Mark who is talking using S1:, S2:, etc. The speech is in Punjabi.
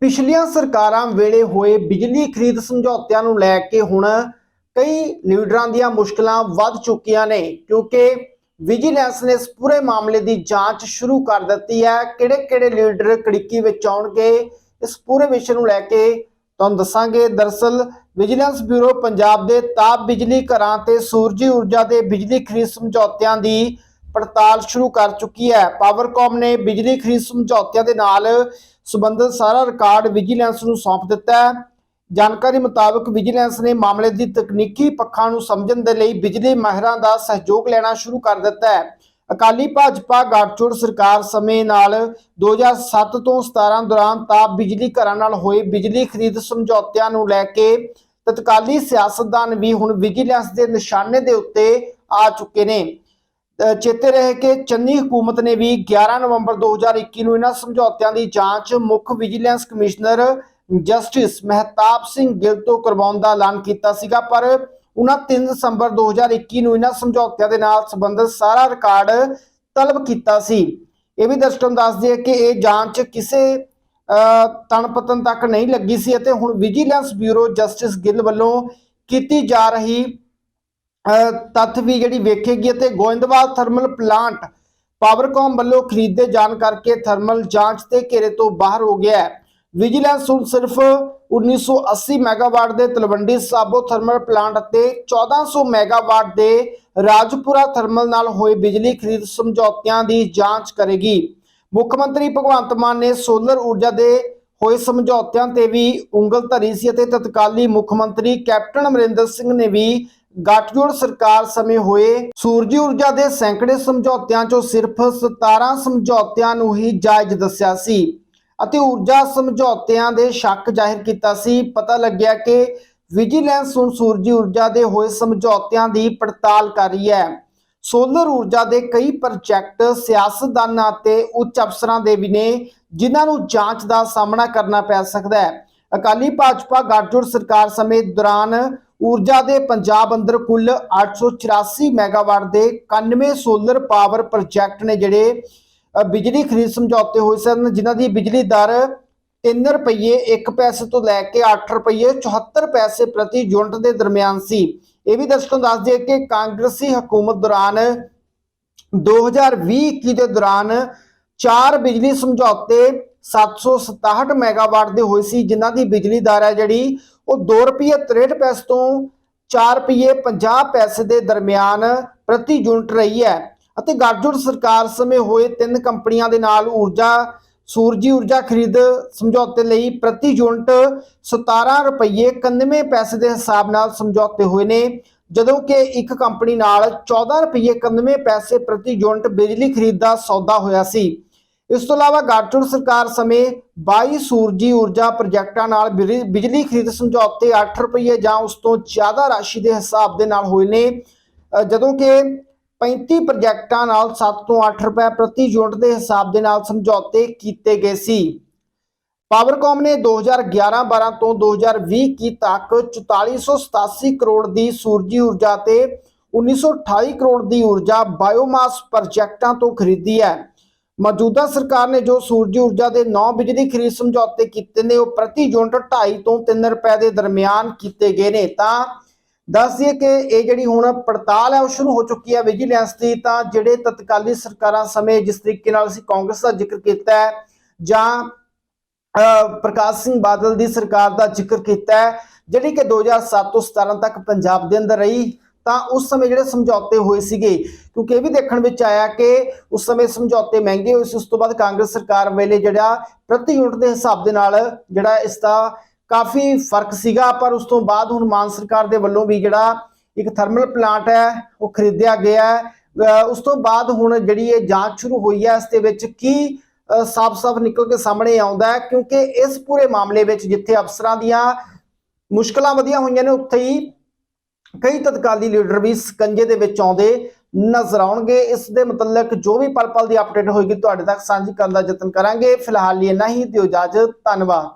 S1: ਪਿਛਲੀਆਂ ਸਰਕਾਰਾਂ ਵੇਲੇ ਹੋਏ ਬਿਜਲੀ ਖਰੀਦ ਸਮਝੌਤਿਆਂ ਨੂੰ ਲੈ ਕੇ ਹੁਣ ਕਈ ਲੀਡਰਾਂ ਦੀਆਂ ਮੁਸ਼ਕਲਾਂ ਵੱਧ ਚੁੱਕੀਆਂ ਨੇ, ਕਿਉਂਕਿ ਵਿਜੀਲੈਂਸ ਨੇ ਇਸ ਪੂਰੇ ਮਾਮਲੇ ਦੀ ਜਾਂਚ ਸ਼ੁਰੂ ਕਰ ਦਿੱਤੀ ਹੈ। ਕਿਹੜੇ-ਕਿਹੜੇ ਲੀਡਰ ਕੜਿੱਕੀ ਵਿੱਚ ਆਉਣਗੇ, ਇਸ ਪੂਰੇ ਵਿਸ਼ੇ ਨੂੰ ਲੈ ਕੇ ਤੁਹਾਨੂੰ ਦੱਸਾਂਗੇ। ਦਰਸਲ ਵਿਜੀਲੈਂਸ ਬਿਊਰੋ ਪੰਜਾਬ ਦੇ ਤਾਪ ਬਿਜਲੀ ਘਰਾਂ ਤੇ ਸੂਰਜੀ ਊਰਜਾ ਦੇ ਬਿਜਲੀ ਖਰੀਦ ਸਮਝੌਤਿਆਂ ਦੀ ਪੜਤਾਲ ਸ਼ੁਰੂ ਕਰ ਚੁੱਕੀ ਹੈ। ਪਾਵਰਕਾਮ ਨੇ ਬਿਜਲੀ ਖਰੀਦ ਸਮਝੌਤਿਆਂ ਦੇ ਨਾਲ ਸੰਬੰਧਿਤ ਸਾਰਾ ਰਿਕਾਰਡ ਵਿਜੀਲੈਂਸ ਨੂੰ ਸੌਂਪ ਦਿੱਤਾ ਹੈ। ਜਾਣਕਾਰੀ ਮੁਤਾਬਕ ਵਿਜੀਲੈਂਸ ਨੇ ਮਾਮਲੇ ਦੀ ਤਕਨੀਕੀ ਪੱਖਾਂ ਨੂੰ ਸਮਝਣ ਦੇ ਲਈ ਬਿਜਲੀ ਮਾਹਿਰਾਂ ਦਾ ਸਹਿਯੋਗ ਲੈਣਾ ਸ਼ੁਰੂ ਕਰ ਦਿੱਤਾ ਹੈ। ਅਕਾਲੀ ਭਾਜਪਾ ਗਾਟਚੋੜ ਸਰਕਾਰ ਸਮੇਂ ਨਾਲ 2007 ਤੋਂ 17 ਦੌਰਾਨ ਤਾਪ ਬਿਜਲੀ ਘਰਾਂ ਨਾਲ ਹੋਏ ਬਿਜਲੀ ਖਰੀਦ ਸਮਝੌਤਿਆਂ ਨੂੰ ਲੈ ਕੇ ਤਤਕਾਲੀ ਸਿਆਸਤਦਾਨ ਵੀ ਹੁਣ ਵਿਜੀਲੈਂਸ ਦੇ ਨਿਸ਼ਾਨੇ ਦੇ ਉੱਤੇ ਆ ਚੁੱਕੇ ਨੇ। ਚੇਤੇ ਰਹੇ ਕਿ ਚੰਨੀ ਹਕੂਮਤ ਨੇ ਵੀ 11 ਨਵੰਬਰ 2021 ਨੂੰ ਇਹਨਾਂ ਸਮਝੌਤਿਆਂ ਦੀ ਜਾਂਚ ਮੁੱਖ vigilance commissioner justice Mehtab Singh Gill ਤੋਂ ਕਰਵਾਉਣ ਦਾ ਐਲਾਨ ਕੀਤਾ ਸੀਗਾ ਪਰ ਉਹਨਾਂ 3 ਦਸੰਬਰ 2021 ਨੂੰ ਇਹਨਾਂ ਸਮਝੌਤਿਆਂ ਦੇ ਨਾਲ ਸੰਬੰਧਿਤ ਸਾਰਾ ਰਿਕਾਰਡ ਤਲਬ ਕੀਤਾ ਸੀ। ਇਹ ਵੀ ਦਰਸ਼ਕਾਂ ਦੱਸਦੀ ਦੱਸ ਕਿ ਇਹ ਜਾਂਚ ਕਿਸੇ ਅ, ਤਣਪਤਨ ਤੱਕ ਨਹੀਂ ਲੱਗੀ ਸੀ ਅਤੇ ਹੁਣ ਵਿਜੀਲੈਂਸ ਬਿਊਰੋ ਜਸਟਿਸ ਗਿੱਲ ਵੱਲੋਂ ਕੀਤੀ ਜਾ ਰਹੀ ਤੱਥ ਵੀ ਜਿਹੜੀ ਵੇਖੇਗੀ ਅਤੇ ਗੋਇੰਦਵਾਲ ਥਰਮਲ ਪਲਾਂਟ ਪਾਵਰਕੌਮ ਵੱਲੋਂ ਖਰੀਦੇ ਜਾਣ ਕਰਕੇ ਥਰਮਲ ਜਾਂਚ ਦੇ ਘੇਰੇ ਤੋਂ ਬਾਹਰ ਹੋ ਗਿਆ ਹੈ। ਵਿਜੀਲੈਂਸ ਹੁਣ ਸਿਰਫ 1980 ਮੈਗਾਵਾਟ ਦੇ ਤਲਵੰਡੀ ਸਾਬੋ ਥਰਮਲ ਪਲਾਂਟ ਅਤੇ 1400 ਮੈਗਾਵਾਟ ਦੇ ਰਾਜਪੁਰਾ ਥਰਮਲ ਨਾਲ ਹੋਏ ਬਿਜਲੀ ਖਰੀਦ ਸਮਝੌਤਿਆਂ ਦੀ ਜਾਂਚ ਕਰੇਗੀ। ਮੁੱਖ ਮੰਤਰੀ ਭਗਵੰਤ ਮਾਨ ਨੇ ਸੋਲਰ ਊਰਜਾ ਦੇ ਹੋਏ ਸਮਝੌਤਿਆਂ ਤੇ ਵੀ ਉਂਗਲ ਧਰੀ ਸੀ ਅਤੇ ਤਤਕਾਲੀ ਮੁੱਖ ਮੰਤਰੀ ਕੈਪਟਨ ਅਮਰਿੰਦਰ ਸਿੰਘ ਨੇ ਵੀ ਗੱਠਜੋੜ ਸਰਕਾਰ ਸਮੇਂ ਹੋਏ ਸੂਰਜੀ ਊਰਜਾ ਦੇ ਸੈਂਕੜੇ ਸਮਝੌਤਿਆਂ ਚੋਂ ਸਿਰਫ 17 ਸਮਝੌਤਿਆਂ ਨੂੰ ਹੀ ਜਾਇਜ਼ ਦੱਸਿਆ ਸੀ ਅਤੇ ਊਰਜਾ ਸਮਝੌਤਿਆਂ ਦੇ ਸ਼ੱਕ ਜ਼ਾਹਿਰ ਕੀਤਾ ਸੀ। ਪਤਾ ਲੱਗਿਆ ਕਿ ਵਿਜੀਲੈਂਸ ਹੁਣ ਸੂਰਜੀ ਊਰਜਾ ਦੇ ਹੋਏ ਸਮਝੌਤਿਆਂ ਦੀ ਪੜਤਾਲ ਕਰ ਰਹੀ ਹੈ। ਸੋਲਰ ਊਰਜਾ ਦੇ ਕਈ ਪ੍ਰੋਜੈਕਟ ਸਿਆਸਤਦਾਨਾਂ ਤੇ ਉੱਚ ਅਫਸਰਾਂ ਦੇ ਵੀ ਨੇ, ਜਿਨ੍ਹਾਂ ਨੂੰ ਜਾਂਚ ਦਾ ਸਾਹਮਣਾ ਕਰਨਾ ਪੈ ਸਕਦਾ ਹੈ। ਅਕਾਲੀ ਭਾਜਪਾ ਗੱਠਜੋੜ ਸਰਕਾਰ ਸਮੇਂ ਦੌਰਾਨ ਊਰਜਾ ਦੇ ਪੰਜਾਬ ਅੰਦਰ ਕੁੱਲ 884 ਮੈਗਾਵਾਟ ਦੇ 91 ਸੋਲਰ ਪਾਵਰ ਪ੍ਰੋਜੈਕਟ ਨੇ ਜਿਹੜੇ ਬਿਜਲੀ ਖਰੀਦ ਸਮਝੌਤੇ ਹੋਏ ਸਨ, ਜਿਨ੍ਹਾਂ ਦੀ ਬਿਜਲੀ ਦਰ 3 ਰੁਪਏ 1 ਪੈਸੇ ਤੋਂ ਲੈ ਕੇ 8 ਰੁਪਏ 74 ਪੈਸੇ ਪ੍ਰਤੀ ਯੂਨਿਟ ਦੇ ਦਰਮਿਆਨ ਸੀ। ਇਹ ਵੀ ਦਰਸ਼ਕਾਂ ਨੂੰ ਦੱਸ ਦਈਏ ਕਿ ਕਾਂਗਰਸੀ ਹਕੂਮਤ ਦੌਰਾਨ 2020-21 ਦੇ ਦੌਰਾਨ ਚਾਰ ਬਿਜਲੀ ਸਮਝੌਤੇ 767 ਮੈਗਾਵਾਟ ਦੇ ਹੋਏ ਸੀ, ਜਿਨ੍ਹਾਂ ਦੀ ਬਿਜਲੀ ਦਰ ਹੈ ਜਿਹੜੀ ਉਹ 2 ਰੁਪਏ 63 ਪੈਸੇ ਤੋਂ 4 ਰੁਪਏ 50 ਪੈਸੇ ਦੇ ਦਰਮਿਆਨ ਪ੍ਰਤੀ ਯੂਨਿਟ ਰਹੀ ਹੈ। ਅਤੇ ਗੱਠਜੋੜ ਸਰਕਾਰ ਸਮੇਂ ਹੋਏ ਤਿੰਨ ਕੰਪਨੀਆਂ ਦੇ ਨਾਲ ਊਰਜਾ, ਸੂਰਜੀ ਊਰਜਾ ਖਰੀਦ ਸਮਝੌਤੇ ਲਈ ਪ੍ਰਤੀ ਯੂਨਿਟ 17 ਰੁਪਏ 91 ਪੈਸੇ ਦੇ ਹਿਸਾਬ ਨਾਲ ਸਮਝੌਤੇ ਹੋਏ ਨੇ, ਜਦੋਂ ਕਿ ਇੱਕ ਕੰਪਨੀ ਨਾਲ 14 ਰੁਪਏ 91 ਪੈਸੇ ਪ੍ਰਤੀ ਯੂਨਿਟ ਬਿਜਲੀ ਖਰੀਦ ਦਾ ਸੌਦਾ ਹੋਇਆ ਸੀ। ਇਸ ਤੋਂ ਇਲਾਵਾ ਗੱਠਜੋੜ ਸਰਕਾਰ ਸਮੇਂ 22 ਸੂਰਜੀ ਊਰਜਾ ਪ੍ਰੋਜੈਕਟਾਂ ਨਾਲ ਬਿਜਲੀ ਬਿਜਲੀ ਖਰੀਦ ਸਮਝੌਤੇ 8 ਰੁਪਏ ਜਾਂ ਉਸ ਤੋਂ ਜ਼ਿਆਦਾ ਰਾਸ਼ੀ ਦੇ ਹਿਸਾਬ ਦੇ ਨਾਲ ਹੋਏ ਨੇ। ਜਦੋਂ ਕਿ 35 ਪ੍ਰੋਜੈਕਟਾਂ ਨਾਲ 7 ਤੋਂ 8 ਰੁਪਏ ਪ੍ਰਤੀ ਯੂਨਿਟ ਦੇ ਹਿਸਾਬ ਦੇ ਨਾਲ ਸਮਝੌਤੇ ਕੀਤੇ ਗਏ ਸੀ। ਪਾਵਰਕਾਮ ਨੇ 2011-12 ਤੋਂ 2020 ਤੱਕ 4487 ਕਰੋੜ ਦੀ ਸੂਰਜੀ ਊਰਜਾ ਤੇ 1928 ਕਰੋੜ ਦੀ ਊਰਜਾ ਬਾਇਓਮਾਸ ਪ੍ਰੋਜੈਕਟਾਂ ਤੋਂ ਖਰੀਦੀ ਹੈ। ਮੌਜੂਦਾ ਸਰਕਾਰ ਨੇ ਜੋ ਸੂਰਜੀ ਊਰਜਾ ਦੇ 9 ਬਿਜਲੀ ਖਰੀਦ ਸਮਝੌਤੇ ਕੀਤੇ ਨੇ ਉਹ ਪ੍ਰਤੀ ਯੂਨਿਟ 2.5 ਤੋਂ 3 ਰੁਪਏ ਦੇ ਦਰਮਿਆਨ ਕੀਤੇ ਗਏ ਨੇ। ਤਾਂ ਦੱਸ ਦਈਏ ਕਿ ਇਹ ਜਿਹੜੀ ਹੁਣ ਪੜਤਾਲ ਹੈ ਉਹ ਸ਼ੁਰੂ ਹੋ ਚੁੱਕੀ ਹੈ ਵਿਜੀਲੈਂਸ ਦੀ। ਤਾਂ ਜਿਹੜੇ ਤਤਕਾਲੀ ਸਰਕਾਰਾਂ ਸਮੇਂ ਜਿਸ ਤਰੀਕੇ ਨਾਲ ਅਸੀਂ ਕਾਂਗਰਸ ਦਾ ਜ਼ਿਕਰ ਕੀਤਾ ਹੈ ਜਾਂ ਅਹ, ਪ੍ਰਕਾਸ਼ ਸਿੰਘ ਬਾਦਲ ਦੀ ਸਰਕਾਰ ਦਾ ਜ਼ਿਕਰ ਕੀਤਾ ਹੈ ਜਿਹੜੀ ਕਿ 2007 ਤੋਂ 17 ਤੱਕ ਪੰਜਾਬ ਦੇ ਅੰਦਰ ਰਹੀ। ਤਾਂ ਉਸ ਸਮੇਂ ਜਿਹੜੇ ਸਮਝੌਤੇ ਹੋਏ ਸੀਗੇ, ਕਿਉਂਕਿ ਇਹ ਵੀ ਦੇਖਣ ਵਿੱਚ ਆਇਆ ਕਿ ਉਸ ਸਮੇਂ ਸਮਝੌਤੇ ਮਹਿੰਗੇ ਹੋਏ ਸੀ, ਉਸ ਤੋਂ ਬਾਅਦ ਕਾਂਗਰਸ ਸਰਕਾਰ ਵੇਲੇ ਜਿਹੜਾ ਪ੍ਰਤੀ ਯੂਨਿਟ ਦੇ ਹਿਸਾਬ ਦੇ ਨਾਲ ਜਿਹੜਾ ਇਸ ਦਾ ਕਾਫੀ ਫ਼ਰਕ ਸੀਗਾ, ਪਰ ਉਸ ਤੋਂ ਬਾਅਦ ਹੁਣ ਮਾਨ ਸਰਕਾਰ ਦੇ ਵੱਲੋਂ ਵੀ ਜਿਹੜਾ ਇੱਕ ਥਰਮਲ ਪਲਾਂਟ ਹੈ, ਉਹ ਖਰੀਦਿਆ ਗਿਆ ਹੈ। ਉਸ ਤੋਂ ਬਾਅਦ ਹੁਣ ਜਿਹੜੀ ਇਹ ਜਾਂਚ ਸ਼ੁਰੂ ਹੋਈ ਹੈ, ਇਸ ਦੇ ਵਿੱਚ ਕੀ ਸਾਫ਼-ਸਾਫ਼ ਨਿਕਲ ਕੇ ਸਾਹਮਣੇ ਆਉਂਦਾ ਹੈ, ਕਿਉਂਕਿ ਇਸ ਪੂਰੇ ਮਾਮਲੇ ਵਿੱਚ ਜਿੱਥੇ ਅਫਸਰਾਂ ਦੀਆਂ ਮੁਸ਼ਕਲਾਂ ਵਧੀਆਂ ਹੋਈਆਂ ਨੇ, ਉੱਥੇ ਹੀ ਕਈ ਤਤਕਾਲੀ ਲੀਡਰ ਵੀ ਸਕੰਜੇ ਦੇ ਵਿੱਚ ਆਉਂਦੇ ਨਜ਼ਰ ਆਉਣਗੇ। ਇਸ ਦੇ ਮੁਤਲਕ ਜੋ ਵੀ ਪਲ-ਪਲ ਦੀ ਅਪਡੇਟ ਹੋਏਗੀ, ਤੁਹਾਡੇ ਤੱਕ ਸਾਂਝੀ ਕਰਨ ਦਾ ਯਤਨ ਕਰਾਂਗੇ। ਫਿਲਹਾਲ ਲਈ ਇੰਨਾ ਹੀ, ਦਿਓ ਇਜਾਜ਼ਤ, ਧੰਨਵਾਦ।